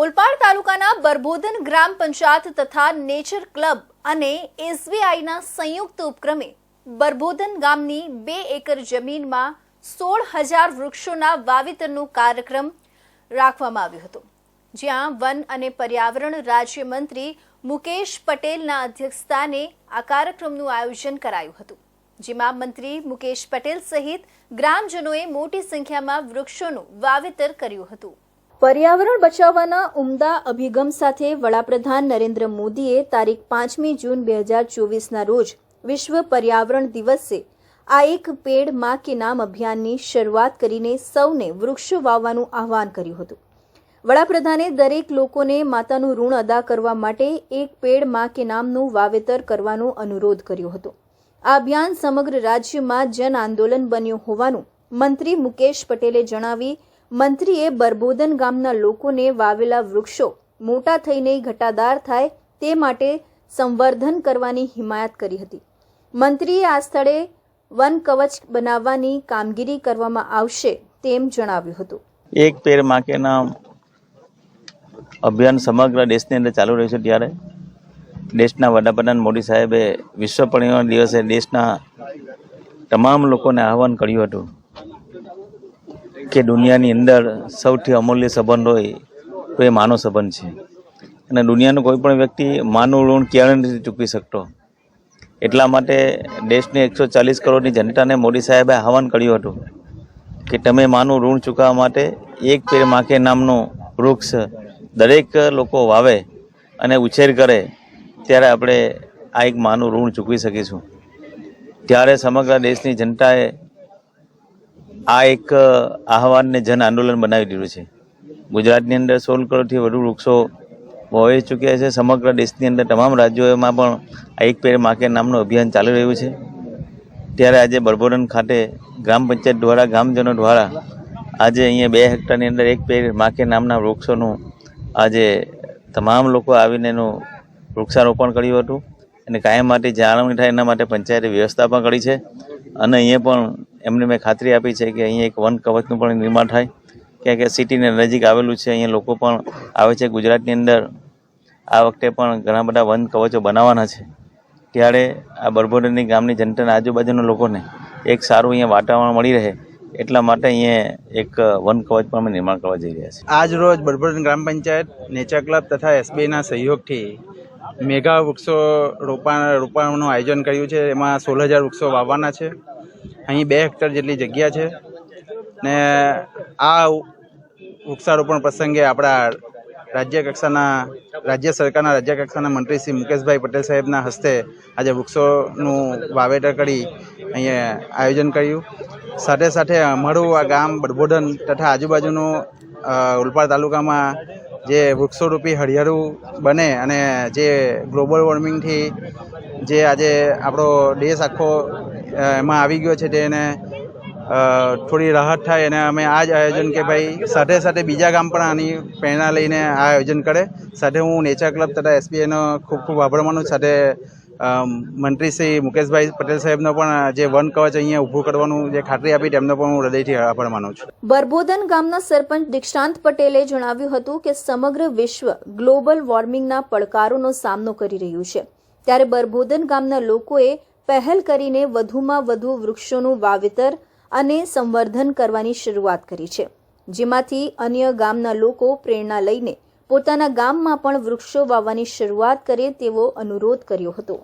ઓલપાડ તાલુકાના બરબોધન ગ્રામ પંચાયત તથા nature club અને એસબીઆઈના સંયુક્ત ઉપક્રમે બરબોધન ગામની બે એકર જમીનમાં સોળ હજાર વૃક્ષોના વાવેતરનો કાર્યક્રમ રાખવામાં આવ્યો હતો, જ્યાં વન અને પર્યાવરણ રાજ્યમંત્રી મુકેશ પટેલના અધ્યક્ષસ્થાને આ કાર્યક્રમનું આયોજન કરાયું હતું, જેમાં મંત્રી મુકેશ પટેલ સહિત ગ્રામજનોએ મોટી સંખ્યામાં વૃક્ષોનું વાવેતર કર્યું હતું. પર્યાવરણ બચાવવાના ઉમદા અભિગમ સાથે વડાપ્રધાન નરેન્દ્ર મોદીએ તારીખ પાંચમી જૂન બે હજાર ચોવીસના રોજ વિશ્વ પર્યાવરણ દિવસે આ એક પેડમાં કે નામ અભિયાનની શરૂઆત કરીને સૌને વૃક્ષો વાવવાનું આહવાન કર્યું હતું. વડાપ્રધાને દરેક લોકોને માતાનું ઋણ અદા કરવા માટે એક પેડમાં કે નામનું વાવેતર કરવાનો અનુરોધ કર્યો હતો. આ અભિયાન સમગ્ર રાજ્યમાં જન આંદોલન બન્યું હોવાનું મંત્રી મુકેશ પટેલે જણાવી મંત્રીએ બરબોદન ગામના લોકોને વાવેલા વૃક્ષો મોટા થઈને ઘટાદાર થાય તે માટે સંવર્ધન કરવાની હિમાયત કરી હતી. મંત્રીએ આ સ્થળે વન કવચ બનાવવાની કામગીરી કરવામાં આવશે તેમ જણાવ્યું હતું. એક પેરમાં નામ અભિયાન સમગ્ર દેશની અંદર ચાલુ રહ્યું છે ત્યારે. દેશના વડાપ્રધાન મોદી સાહેબે વિશ્વ પર્યાવરણ દિવસે દેશના તમામ લોકોને આહવાન કર્યું હતું. કે દુનિયાની અંદર સૌથી અમૂલ્ય સંબંધ હોય તો એ માનવ સંબંધ છે. અને દુનિયાનો કોઈ પણ વ્યક્તિ માનવ ઋણ ક્યારે નથી ચૂકવી શકતો. એટલા માટે દેશની એકસો ચાલીસ કરોડની જનતાને મોદી સાહેબે આહવાન કર્યું હતું કે તમે માનું ઋણ ચૂકવવા માટે એક પેર માખે નામનું વૃક્ષ દરેક લોકો વાવે અને ઉછેર કરે ત્યારે આપણે આ એક માનું ઋણ ચૂકવી શકીશું. ત્યારે સમગ્ર દેશની જનતાએ આ એક આહવાનને જન આંદોલન બનાવી દીધું છે. ગુજરાતની અંદર સોળ કરોડથી વધુ વૃક્ષો વવાઈ ચૂક્યા છે. સમગ્ર દેશની અંદર તમામ રાજ્યોમાં પણ આ એક પેર માકે નામનું અભિયાન ચાલી રહ્યું છે. ત્યારે આજે બરબોડન ખાતે ગ્રામ પંચાયત દ્વારા ગ્રામજનો દ્વારા આજે અહીંયા બે હેક્ટરની અંદર એક પેર માકે નામના વૃક્ષોનું આજે તમામ લોકો આવીને એનું વૃક્ષારોપણ કર્યું હતું. અને કાયમ માટે જાળવણી થાય એના માટે પંચાયતે વ્યવસ્થા પણ કરી છે. અને અહીંયા પણ એમને મેં ખાતરી આપી છે કે અહીંયા એક વન કવચનું પણ નિર્માણ થાય. કારણ કે સિટીને નજીક આવેલું છે, અહીંયા લોકો પણ આવે છે. ગુજરાતની અંદર આ વખતે પણ ઘણા બધા વન કવચો બનાવવાના છે. ત્યારે આ બરબોડની ગામની જનતાના આજુબાજુના લોકોને એક સારું અહીંયા વાતાવરણ મળી રહે એટલા માટે અહીંયા એક વન કવચ પણ અમે નિર્માણ કરવા જઈ રહ્યા છીએ. આજ રોજ બરબરન ગ્રામ પંચાયત, નેચર ક્લબ તથા એસબીઆઈના સહયોગથી મેગા વૃક્ષો રોપા, રોપાણનું આયોજન કર્યું છે. એમાં સોળ હજાર વૃક્ષો વાવવાના છે. અહીં બે હેક્ટર જેટલી જગ્યા છે. ને આ વૃક્ષારોપણ પ્રસંગે આપણા રાજ્ય કક્ષાના, રાજ્ય સરકારના રાજ્ય કક્ષાના મંત્રી શ્રી મુકેશભાઈ પટેલ સાહેબના હસ્તે આજે વૃક્ષોનું વાવેતર કરી અહીંયા આયોજન કર્યું. સાથે સાથે અમારું આ ગામ બડબોડન તથા આજુબાજુનું ઉલપાડ તાલુકામાં જે વૃક્ષોરૂપી હરિયાળું બને અને જે ગ્લોબલ વોર્મિંગથી જે આજે આપણો દેશ આખો એમાં આવી ગયો છે તેને થોડી રાહત થાય અને અમે આ જ આયોજન કે ભાઈ સાથે સાથે બીજા ગામ પણ આની પ્રેરણા લઈને આ આયોજન કરે. સાથે હું નેચર ક્લબ તથા એસબીઆઈનો ખૂબ ખૂબ આભાર માનું સાથે મંત્રી શ્રી મુકેશભાઈ પટેલ સાહેબનો પણ જે વન કવચ અહીંયા ઊભું કરવાનું જે ખાતરી આપી તેમનો પણ હું હૃદયથી આભાર માનું છું. બરબોદન ગામના સરપંચ દીક્ષાંત પટેલે જણાવ્યું હતું કે સમગ્ર વિશ્વ ગ્લોબલ વોર્મિંગના પડકારોનો સામનો કરી રહ્યું છે. ત્યારે બરબોદન ગામના લોકોએ પહેલ કરીને વધુમાં વધુ વૃક્ષોનું વાવેતર અને સંવર્ધન કરવાની શરૂઆત કરી છે. જેમાંથી અન્ય ગામના લોકો પ્રેરણા લઈને પોતાના ગામમાં પણ વૃક્ષો વાવવાની શરૂઆત કરે તેવો અનુરોધ કર્યો હતો.